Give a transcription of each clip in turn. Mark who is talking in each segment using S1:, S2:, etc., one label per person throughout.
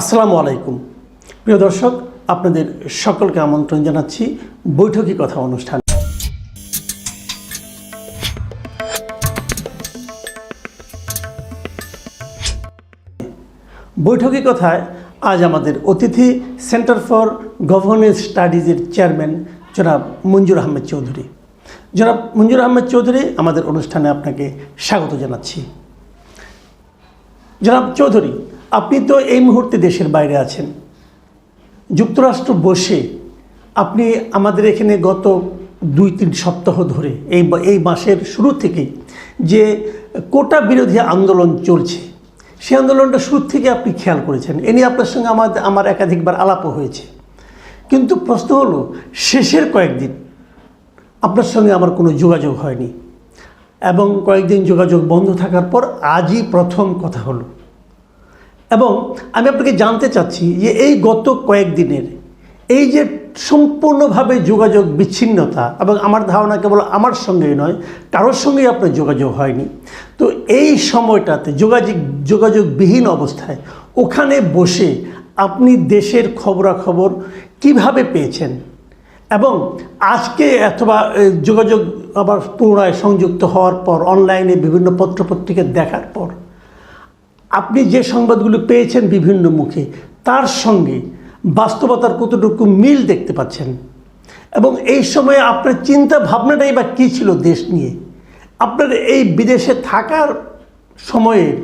S1: আসসালামু আলাইকুম। প্রিয় দর্শক, আপনাদের সকলকে আমন্ত্রণ জানাচ্ছি বৈঠকি কথা অনুষ্ঠান। বৈঠকি কথায় আজ আমাদের অতিথি সেন্টার ফর গভর্নেন্স স্টাডিজের চেয়ারম্যান জনাব মঞ্জুর আহমেদ চৌধুরী। জনাব মঞ্জুর আহমেদ চৌধুরী, আমাদের অনুষ্ঠানে আপনাকে স্বাগত জানাচ্ছি। জনাব চৌধুরী আপনি তো এই মুহূর্তে দেশের বাইরে আছেন। যুক্তরাষ্ট্র বসে আপনি আমাদের এখানে গত দুই তিন সপ্তাহ ধরে, এই এই মাসের শুরু থেকেই যে কোটা বিরোধী আন্দোলন চলছে সেই আন্দোলনটা শুরু থেকে আপনি খেয়াল করেছেন। এ নিয়ে আপনার সঙ্গে আমার আমার একাধিকবার আলাপও হয়েছে। কিন্তু প্রশ্ন হলো, শেষের কয়েকদিন আপনার সঙ্গে আমার কোনো যোগাযোগ হয়নি। এবং কয়েকদিন যোগাযোগ বন্ধ থাকার পর আজই প্রথম কথা হলো। এবং আমি আপনাকে জানতে চাচ্ছি যে এই গত কয়েকদিনের এই যে সম্পূর্ণভাবে যোগাযোগ বিচ্ছিন্নতা এবং আমার ধারণা কেবল আমার সঙ্গেই নয়, কারোর সঙ্গেই আপনার যোগাযোগ হয়নি। তো এই সময়টাতে যোগাযোগ, যোগাযোগবিহীন অবস্থায় ওখানে বসে আপনি দেশের খবরাখবর কীভাবে পেয়েছেন? এবং আজকে অথবা যোগাযোগ আবার পুনরায় সংযুক্ত হওয়ার পর, অনলাইনে বিভিন্ন পত্রপত্রিকা দেখার পর আপনি যে সংবাদগুলো পেয়েছেন বিভিন্ন মুখে, তার সঙ্গে বাস্তবতার কতটুকু মিল দেখতে পাচ্ছেন? এবং এই সময়ে আপনার চিন্তা ভাবনাটাই বা কী ছিল দেশ নিয়ে? আপনার এই বিদেশে থাকার সময়ের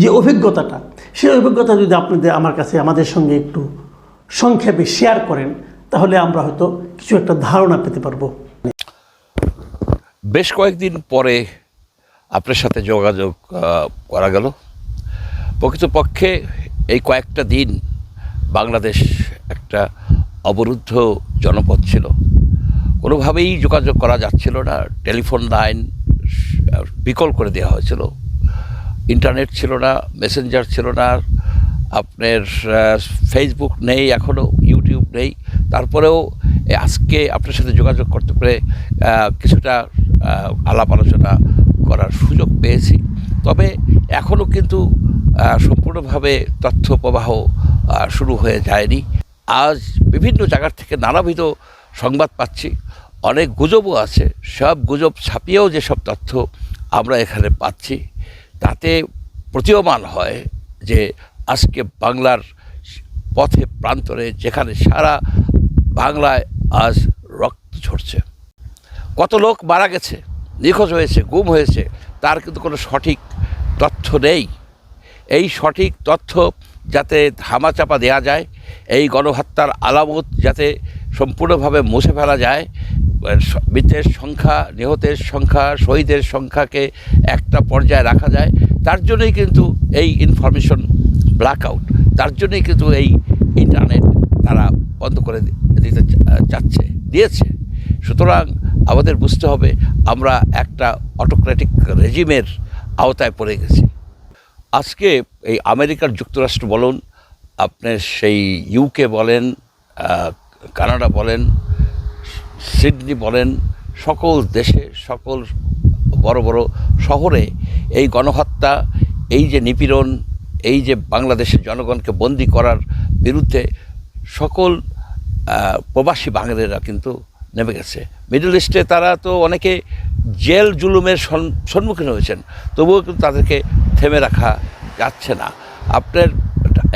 S1: যে অভিজ্ঞতাটা, সেই অভিজ্ঞতা যদি আপনাদের আমার কাছে, আমাদের সঙ্গে একটু সংক্ষেপে শেয়ার করেন, তাহলে আমরা হয়তো কিছু একটা ধারণা পেতে পারব।
S2: বেশ কয়েকদিন পরে আপনার সাথে যোগাযোগ করা গেল। প্রকৃতপক্ষে এই কয়েকটা দিন বাংলাদেশ একটা অবরুদ্ধ জনপদ ছিল। কোনোভাবেই যোগাযোগ করা যাচ্ছিল না। টেলিফোন লাইন বিকল করে দেওয়া হয়েছিল। ইন্টারনেট ছিল না, মেসেঞ্জার ছিল না, আপনার ফেসবুক নেই এখনও ইউটিউব নেই। তারপরেও আজকে আপনার সাথে যোগাযোগ করতে পেরে কিছুটা আলাপ আলোচনা করার সুযোগ পেয়েছি। তবে এখনও কিন্তু সম্পূর্ণভাবে তথ্য প্রবাহ শুরু হয়ে যায়নি। আজ বিভিন্ন জায়গার থেকে নানাবিধ সংবাদ পাচ্ছি। অনেক গুজবও আছে। সব গুজব ছাপিয়েও যেসব তথ্য আমরা এখানে পাচ্ছি, তাতে প্রতীয়মান হয় যে আজকে বাংলার পথে প্রান্তরে যেখানে সারা বাংলায় আজ রক্ত ঝরছে। কত লোক মারা গেছে, নিখোঁজ হয়েছে, গুম হয়েছে, তার কিন্তু কোনো সঠিক তথ্য নেই। এই সঠিক তথ্য যাতে ধামাচাপা দেওয়া যায়, এই গণহত্যার আলামত যাতে সম্পূর্ণভাবে মুছে ফেলা যায় মৃতের সংখ্যা, নিহতের সংখ্যা, শহীদের সংখ্যাকে একটা পর্যায়ে রাখা যায়, তার জন্যই কিন্তু এই ইনফরমেশন ব্ল্যাকআউট তার জন্যই কিন্তু এই ইন্টারনেট তারা বন্ধ করে দিতে চাচ্ছে, দিয়েছে। সুতরাং আমাদের বুঝতে হবে, আমরা একটা অটোক্রেটিক রেজিমের আওতায় পড়ে গেছি। আজকে এই আমেরিকার যুক্তরাষ্ট্র বলুন আপনার সেই ইউকে বলেন কানাডা বলেন, সিডনি বলেন, সকল দেশে, সকল বড় বড় শহরে এই গণহত্যা, এই যে নিপীড়ন, এই যে বাংলাদেশের জনগণকে বন্দি করার বিরুদ্ধে সকল প্রবাসী বাঙালিরা কিন্তু নেমে গেছে। মিডল ইস্টে তারা তো অনেকে জেল জুলুমের সম্মুখীন হয়েছেন। তবুও কিন্তু তাদেরকে থেমে রাখা যাচ্ছে না। আপনার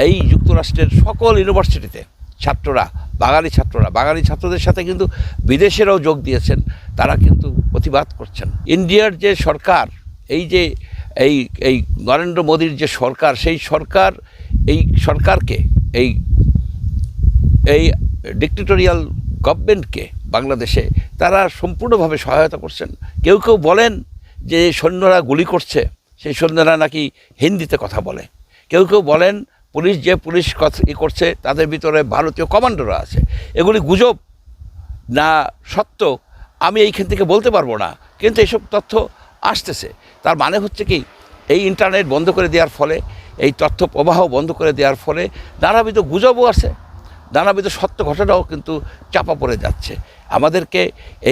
S2: এই যুক্তরাষ্ট্রের সকল ইউনিভার্সিটিতে ছাত্ররা, বাঙালি ছাত্ররা, বাঙালি ছাত্রদের সাথে কিন্তু বিদেশেরাও যোগ দিয়েছেন, তারা কিন্তু প্রতিবাদ করছেন। ইন্ডিয়ার যে সরকার, এই যে এই এই নরেন্দ্র মোদীর যে সরকার, সেই সরকার, এই সরকারকে, এই এই ডিক্টেটোরিয়াল গভর্নমেন্টকে বাংলাদেশে, তারা সম্পূর্ণভাবে সহায়তা করছেন। কেউ কেউ বলেন যে সৈন্যরা গুলি করছে, সেই সৈন্যরা নাকি হিন্দিতে কথা বলে। কেউ কেউ বলেন পুলিশ যে পুলিশ কথা ই করছে, তাদের ভিতরে ভারতীয় কমান্ডোরা আছে। এগুলি গুজব না সত্য, আমি এইখান থেকে বলতে পারব না। কিন্তু এইসব তথ্য আসতেছে। তার মানে হচ্ছে কি, এই ইন্টারনেট বন্ধ করে দেওয়ার ফলে, এই তথ্য প্রবাহ বন্ধ করে দেওয়ার ফলে নানাবিধ গুজবও আছে, নানাবিধ সত্য ঘটনাও কিন্তু চাপা পড়ে যাচ্ছে। আমাদেরকে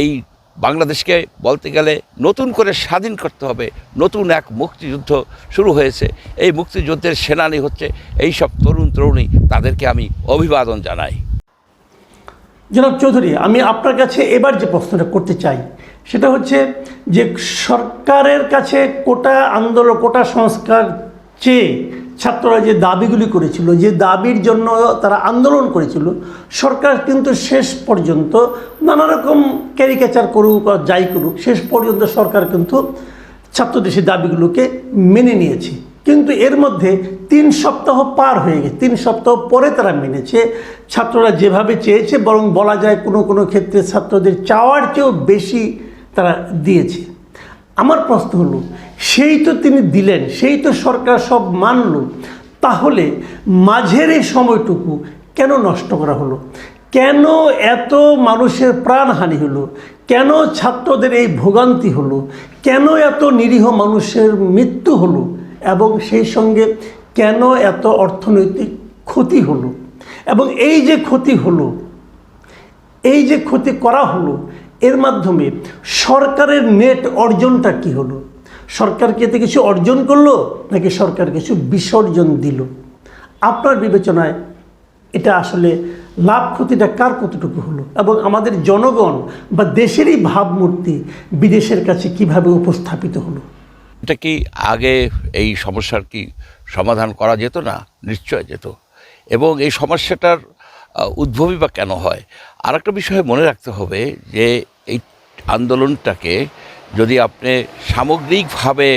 S2: এই বাংলাদেশকে বলতে গেলে নতুন করে স্বাধীন করতে হবে, নতুন এক মুক্তিযুদ্ধ শুরু হয়েছে। এই মুক্তিযুদ্ধের সেনানি হচ্ছে এই সব তরুণ তরুণী, তাদেরকে আমি অভিবাদন জানাই।
S1: জনাব চৌধুরী, আমি আপনার কাছে এবার যে প্রশ্নটা করতে চাই, সেটা হচ্ছে যে সরকারের কাছে কোটা আন্দোলন, কোটা সংস্কার চেয়ে ছাত্ররা যে দাবিগুলি করেছিল, যে দাবির জন্য তারা আন্দোলন করেছিল, সরকার কিন্তু শেষ পর্যন্ত নানা রকম ক্যারিকেচার করুক বা যাই করুক, শেষ পর্যন্ত সরকার কিন্তু ছাত্রদের সেই দাবিগুলোকে মেনে নিয়েছে। কিন্তু এর মধ্যে তিন সপ্তাহ পার হয়ে গেছে, তিন সপ্তাহ পরে তারা মেনেছে। ছাত্ররা যেভাবে চেয়েছে, বরং বলা যায় কোনো কোনো ক্ষেত্রে ছাত্রদের চাওয়ার চেয়েও বেশি তারা দিয়েছে। আমার প্রশ্ন হলো সেই তো তিনি দিলেন, সেই তো সরকার সব মানল। তাহলে মাঝের এই সময়টুকু কেন নষ্ট করা হলো? কেন এত মানুষের প্রাণহানি হলো? কেন ছাত্রদের এই ভোগান্তি হলো? কেন এত নিরীহ মানুষের মৃত্যু হলো? এবং সেই সঙ্গে কেন এত অর্থনৈতিক ক্ষতি হলো? এবং এই যে ক্ষতি হলো, এই যে ক্ষতি করা হলো, এর মাধ্যমে সরকারের নেট অর্জনটা কি হলো? সরকার কি এতে কিছু অর্জন করল নাকি সরকার কিছু বিসর্জন দিল? আপনার বিবেচনায় এটা আসলে লাভ ক্ষতিটা কার কতটুকু হলো? এবং আমাদের জনগণ বা দেশেরই ভাবমূর্তি বিদেশের কাছে কীভাবে উপস্থাপিত হলো?
S2: এটা কি আগে এই সমস্যার কি সমাধান করা যেত না? নিশ্চয় যেত। এবং এই সমস্যাটার আহ, উদ্ভবই বা কেন হয়? আর একটা বিষয়ে মনে রাখতে হবে যে এই আন্দোলনটাকে যদি আপনি সামগ্রিকভাবে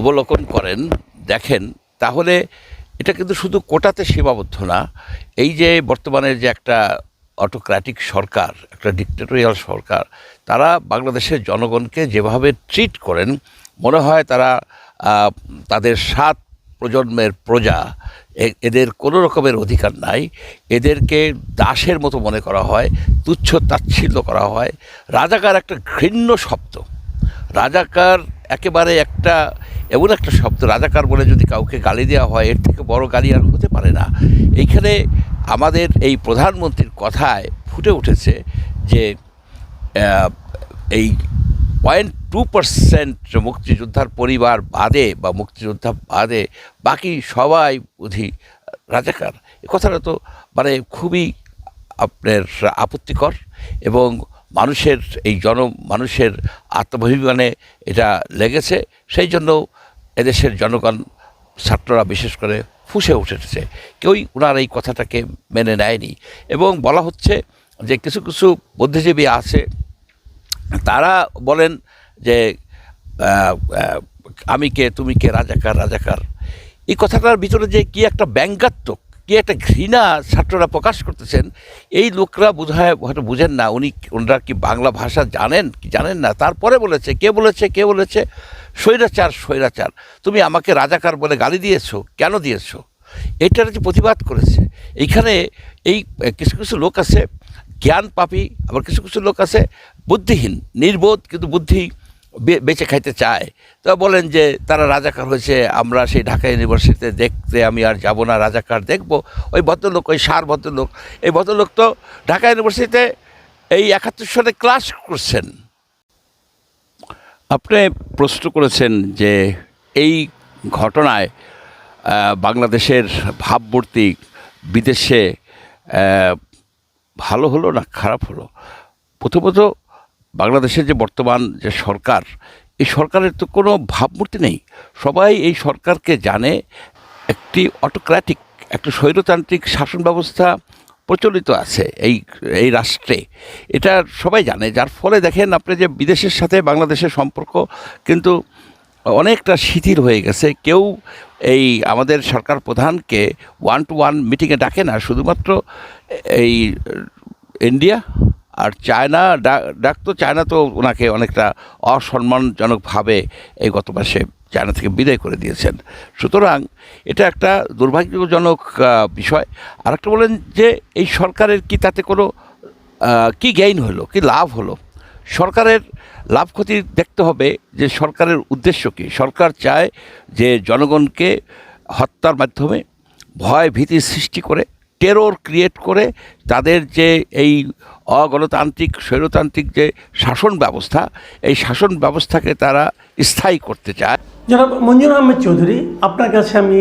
S2: অবলোকন করেন, দেখেন, তাহলে এটা কিন্তু শুধু কোটাতে সীমাবদ্ধ না। এই যে বর্তমানে যে একটা অটোক্র্যাটিক সরকার, একটা ডিক্টেটোরিয়াল সরকার, তারা বাংলাদেশের জনগণকে যেভাবে ট্রিট করেন, মনে হয় তারা তাদের সাত প্রজন্মের প্রজা এদের কোনো রকমের অধিকার নাই। এদেরকে দাসের মতো মনে করা হয়, তুচ্ছ তাচ্ছিল্য করা হয়। রাজাকার একটা ঘৃণ্য শব্দ। রাজাকার একেবারে একটা, এমন একটা শব্দ, রাজাকার বলে যদি কাউকে গালি দেওয়া হয়, এর থেকে বড় গালি আর হতে পারে না। এইখানে আমাদের এই প্রধানমন্ত্রীর কথায় ফুটে উঠেছে যে এই পয়েন্ট টু পার্সেন্ট মুক্তিযোদ্ধার পরিবার বাদে বা মুক্তিযোদ্ধা বাদে বাকি সবাই বুঝি রাজাকার। এ কথাটা তো মানে খুবই আপনার আপত্তিকর এবং মানুষের এই জন, মানুষের আত্মভিমানে এটা লেগেছে। সেই জন্য এদেশের জনগণ, ছাত্ররা বিশেষ করে ফুসে উঠেছে। কেউই ওনার এই কথাটাকে মেনে নেয়নি। এবং বলা হচ্ছে যে কিছু কিছু বুদ্ধিজীবী আছে তারা বলেন যে আমি কে, তুমি কে, রাজাকার রাজাকার। এই কথাটার ভিতরে যে কি একটা ব্যঙ্গাত্মক, কি একটা ঘৃণা ছাত্ররা প্রকাশ করতেছেন, এই লোকরা বোধ হয় হয়তো বুঝেন না, উনি ওনারা কি বাংলা ভাষা জানেন কি জানেন না? তারপরে বলেছে, কে বলেছে কে বলেছে? স্বৈরাচার স্বৈরাচার। তুমি আমাকে রাজাকার বলে গালি দিয়েছ, কেন দিয়েছ? এটার যে প্রতিবাদ করেছে। এইখানে এই, কিছু কিছু লোক আছে, জ্ঞান পাপী, আবার কিছু কিছু লোক আছে বুদ্ধিহীন, নির্বোধ কিন্তু বুদ্ধি বেঁচে খাইতে চায়। তো বলেন যে, তারা রাজাকার হয়েছে, আমরা সেই ঢাকা ইউনিভার্সিটিতে দেখতে আমি আর যাব না, রাজাকার দেখব। ওই ভদ্রলোক, ওই সার ভদ্রলোক, এই ভদ্রলোক তো ঢাকা ইউনিভার্সিটিতে এই একাত্তর সালে ক্লাস করছেন। আপনি প্রশ্ন করেছেন যে, এই ঘটনায় বাংলাদেশের ভাবমূর্তি বিদেশে ভালো হলো না খারাপ হলো? প্রথমত বাংলাদেশের যে বর্তমান যে সরকার, এই সরকারের তো কোনো ভাবমূর্তি নেই। সবাই এই সরকারকে জানে, একটি অটোক্র্যাটিক একটা স্বৈরতান্ত্রিক শাসন ব্যবস্থা প্রচলিত আছে এই এই রাষ্ট্রে। এটা সবাই জানে, যার ফলে দেখেন আপনি যে বিদেশের সাথে বাংলাদেশের সম্পর্ক কিন্তু অনেকটা শিথিল হয়ে গেছে। কেউ এই আমাদের সরকার প্রধানকে ওয়ান টু ওয়ান মিটিংয়ে ডাকে না, শুধুমাত্র এই ইন্ডিয়া আর চায়না, ডা- ডাকতো চায়না তো ওনাকে অনেকটা অসম্মানজনকভাবে এই গত মাসে চায়না থেকে বিদায় করে দিয়েছেন। সুতরাং এটা একটা দুর্ভাগ্যজনক বিষয়। আর একটা বলেন যে এই সরকারের কি তাতে কোনো কি গেইন হলো, কি লাভ হলো? সরকারের লাভ ক্ষতি দেখতে হবে যে সরকারের উদ্দেশ্য কী? সরকার চায় যে জনগণকে হত্যার মাধ্যমে ভয় ভীতি সৃষ্টি করে টেরর ক্রিয়েট করে তাদের যে এই অগণতান্ত্রিক, স্বৈরতান্ত্রিক যে শাসন ব্যবস্থা, এই শাসন ব্যবস্থাকে তারা স্থায়ী করতে চায়।
S1: জনাব মঞ্জুর আহমেদ চৌধুরী, আপনার কাছে আমি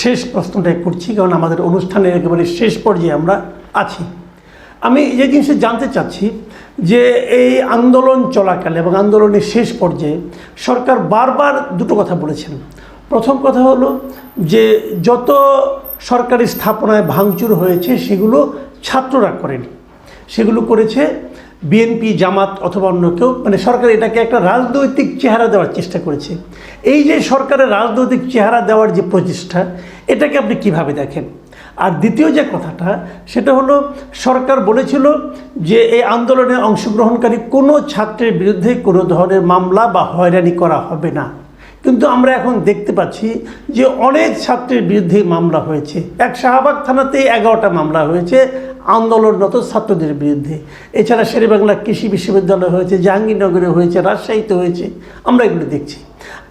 S1: শেষ প্রশ্নটা করছি, কারণ আমাদের অনুষ্ঠানের একেবারে শেষ পর্যায়ে আমরা আছি। আমি যে জিনিসটা জানতে চাচ্ছি, যে এই আন্দোলন চলাকালে এবং আন্দোলনের শেষ পর্যায়ে সরকার বারবার দুটো কথা বলেছেন। প্রথম কথা হলো যে যত সরকারি স্থাপনায় ভাঙচুর হয়েছে, সেগুলো ছাত্ররা করেনি। সেগুলো করেছে বিএনপি, জামাত অথবা অন্য কেউ। মানে সরকার এটাকে একটা রাজনৈতিক চেহারা দেওয়ার চেষ্টা করেছে। এই যে সরকারের রাজনৈতিক চেহারা দেওয়ার যে প্রচেষ্টা, এটাকে আপনি কীভাবে দেখেন? আর দ্বিতীয় যে কথাটা, সেটা হলো সরকার বলেছিল যে এই আন্দোলনে অংশগ্রহণকারী কোনো ছাত্রের বিরুদ্ধে কোনো ধরনের মামলা বা হয়রানি করা হবে না। কিন্তু আমরা এখন দেখতে পাচ্ছি যে অনেক ছাত্রের বিরুদ্ধে মামলা হয়েছে। এক শাহবাগ থানাতে এগারোটা মামলা হয়েছে আন্দোলনরত ছাত্রদের বিরুদ্ধে। এছাড়া শেরেবাংলা কৃষি বিশ্ববিদ্যালয় হয়েছে, জাহাঙ্গীরনগরে হয়েছে, রাজশাহীতে হয়েছে। আমরা এগুলো দেখছি।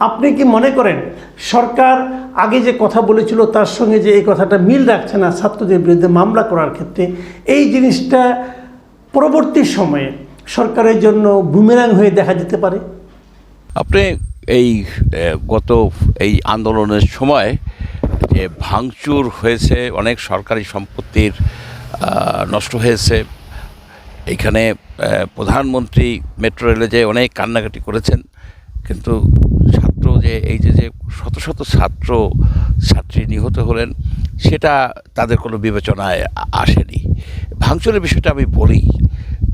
S1: আপনি কি মনে করেন সরকার আগে যে কথা বলেছিল তার সঙ্গে যে এই কথাটা মিল রাখছে না ছাত্রদের বিরুদ্ধে মামলা করার ক্ষেত্রে, এই জিনিসটা পরবর্তী সময়ে সরকারের জন্য বুমেরাং হয়ে দেখা যেতে পারে?
S2: আপনি এই গত এই আন্দোলনের সময় যে ভাঙচুর হয়েছে অনেক সরকারি সম্পত্তির নষ্ট হয়েছে। এইখানে আহ, প্রধানমন্ত্রী মেট্রো রেলে যে অনেক কান্নাকাটি করেছেন কিন্তু ছাত্র যে এই যে যে শত শত ছাত্র ছাত্রী নিহত হলেন সেটা তাদের কোনো বিবেচনায় আসেনি। ভাঙচুরের বিষয়টা আমি বলি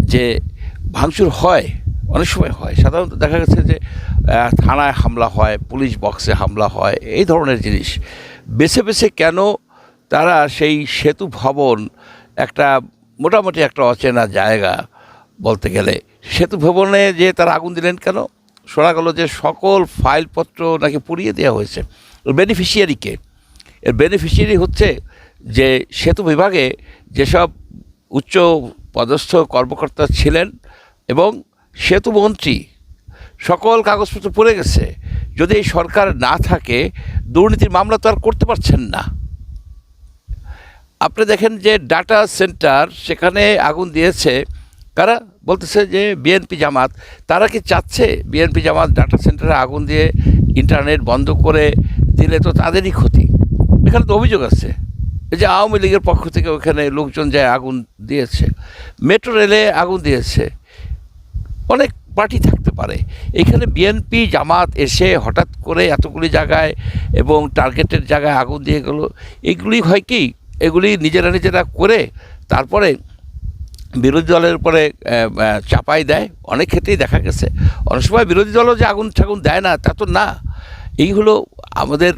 S2: যে ভাঙচুর হয় অনেক সময় হয়। সাধারণত দেখা গেছে যে থানায় হামলা হয়, পুলিশ বক্সে হামলা হয়, এই ধরনের জিনিস। বেছে বেছে কেন তারা সেই সেতু ভবন একটা মোটামুটি একটা অচেনা জায়গা বলতে গেলে। সেতু ভবনে যে তারা আগুন দিলেন কেন? শোনা গেল যে সকল ফাইলপত্র নাকি পুড়িয়ে দেওয়া হয়েছে। বেনিফিশিয়ারিকে এর বেনিফিশিয়ারি হচ্ছে যে সেতু বিভাগে যেসব উচ্চ পদস্থ কর্মকর্তা ছিলেন এবং সেতু মন্ত্রী, সকল কাগজপত্র পড়ে গেছে। যদি এই সরকার না থাকে, দুর্নীতির মামলা তো আর করতে পারছেন না। আপনি দেখেন যে ডাটা সেন্টার সেখানে আগুন দিয়েছে। কারা? বলতেছে যে বিএনপি জামাত। তারা কি চাচ্ছে বিএনপি জামাত ডাটা সেন্টারে আগুন দিয়ে ইন্টারনেট বন্ধ করে দিলে তো তাদেরই ক্ষতি? এখানে তো অভিযোগ আছে। এই যে আওয়ামী লীগের পক্ষ থেকে ওখানে লোকজন যায় আগুন দিয়েছে। মেট্রো রেলে আগুন দিয়েছে। অনেক পার্টি থাকতে পারে। এখানে বিএনপি জামাত এসে হঠাৎ করে এতগুলি জায়গায় এবং টার্গেটের জায়গায় আগুন দিয়ে গেল। এগুলি হয় কি? এগুলি নিজেরা নিজেরা করে তারপরে বিরোধী দলের উপরে চাপাই দেয়। অনেক ক্ষেত্রেই দেখা গেছে। অনেক সময় বিরোধী দলও যে আগুন ঠাগুন দেয় না, তা তো না। এই হলো আমাদের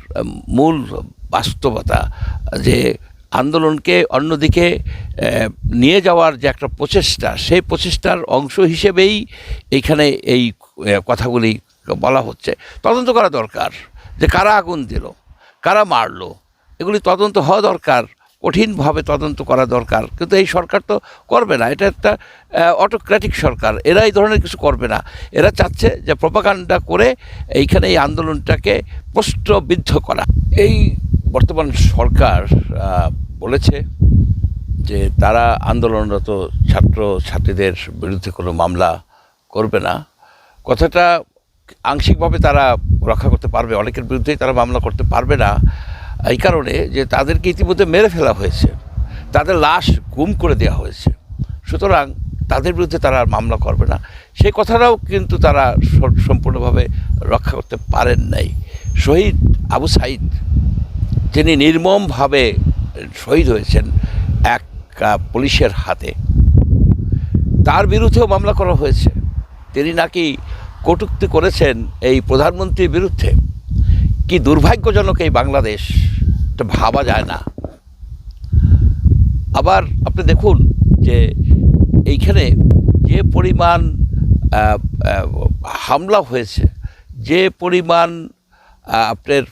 S2: মূল বাস্তবতা যে আন্দোলনকে অন্যদিকে নিয়ে যাওয়ার যে একটা প্রচেষ্টা, সেই প্রচেষ্টার অংশ হিসেবেই এইখানে এই কথাগুলি বলা হচ্ছে। তদন্ত করা দরকার যে কারা আগুন দিল, কারা মারলো, এগুলি তদন্ত হওয়া দরকার, কঠিনভাবে তদন্ত করা দরকার। কিন্তু এই সরকার তো করবে না, এটা একটা অটোক্র্যাটিক সরকার, এরা এই ধরনের কিছু করবে না। এরা চাচ্ছে যে প্রপাগান্ডা করে এইখানে এই আন্দোলনটাকে প্রশ্নবিদ্ধ করা। এই বর্তমান সরকার বলেছে যে তারা আন্দোলনরত ছাত্র ছাত্রীদের বিরুদ্ধে কোনো মামলা করবে না। কথাটা আংশিকভাবে তারা রক্ষা করতে পারবে, অনেকের বিরুদ্ধেই তারা মামলা করতে পারবে না। এই কারণে যে তাদেরকে ইতিমধ্যে মেরে ফেলা হয়েছে, তাদের লাশ গুম করে দেওয়া হয়েছে, সুতরাং তাদের বিরুদ্ধে তারা আর মামলা করবে না। সেই কথাটাও কিন্তু তারা সম্পূর্ণভাবে রক্ষা করতে পারেন নাই। শহীদ আবু সাইদ তিনি নির্মমভাবে শহীদ হয়েছেন এক পুলিশের হাতে। তার বিরুদ্ধেও মামলা করা হয়েছে। তিনি নাকি কটূক্তি করেছেন এই প্রধানমন্ত্রীর বিরুদ্ধে। কি দুর্ভাগ্যজনক এই বাংলাদেশ, এটা ভাবা যায় না। আবার আপনি দেখুন যে এইখানে যে পরিমাণ হামলা হয়েছে, যে পরিমাণ আপনার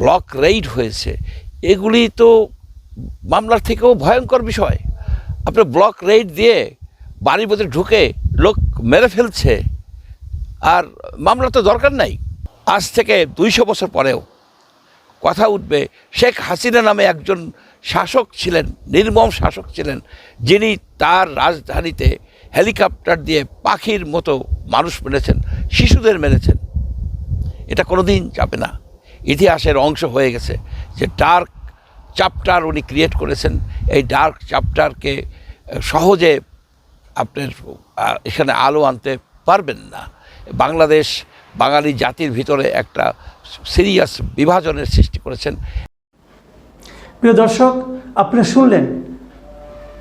S2: ব্লক রেইড হয়েছে, এগুলি তো মামলার থেকেও ভয়ঙ্কর বিষয়। আপনার ব্লক রেইড দিয়ে বাড়ির মধ্যে ঢুকে লোক মেরে ফেলছে, আর মামলা তো দরকার নাই। আজ থেকে দুইশো বছর পরেও কথা উঠবে, শেখ হাসিনা নামে একজন শাসক ছিলেন, নির্মম শাসক ছিলেন, যিনি তার রাজধানীতে হেলিকপ্টার দিয়ে পাখির মতো মানুষ মেরেছেন, শিশুদের মেরেছেন। এটা কোনো দিন যাবে না। ইতিহাসের অংশ হয়ে গেছে যে ডার্ক চ্যাপ্টার উনি ক্রিয়েট করেছেন, এই ডার্ক চ্যাপ্টারকে সহজে আপনার এখানে আলো আনতে পারবেন না। বাংলাদেশ, বাঙালি জাতির ভিতরে একটা সিরিয়াস বিভাজনের সৃষ্টি করেছেন।
S1: প্রিয় দর্শক আপনি শুনলেন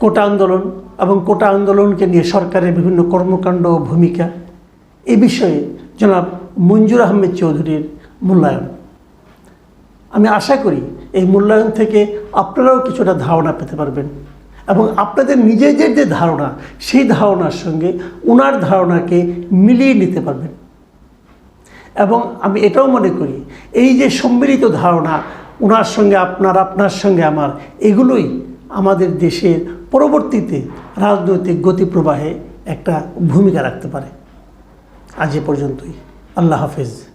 S1: কোটা আন্দোলন এবং কোটা আন্দোলনকে নিয়ে সরকারের বিভিন্ন কর্মকাণ্ড ও ভূমিকা। এ বিষয়ে জনাব মঞ্জুর আহমেদ চৌধুরীর মূল্যায়ন। আমি আশা করি মূল্যায়ন থেকে আপনারাও কিছুটা ধারণা পেতে পারবেন। এবং আপনাদের নিজেদের যে ধারণা, সেই ধারণার সঙ্গে ওনার ধারণাকে মিলিয়ে নিতে পারবেন। এবং আমি এটাও মনে করি, এই যে সম্মিলিত ধারণা ওনার সঙ্গে আপনার আপনার সঙ্গে আমার, এগুলোই আমাদের দেশের পরবর্তীতে রাজনৈতিক গতিপ্রবাহে একটা ভূমিকা রাখতে পারে। আজ এ পর্যন্তই। আল্লাহ হাফেজ।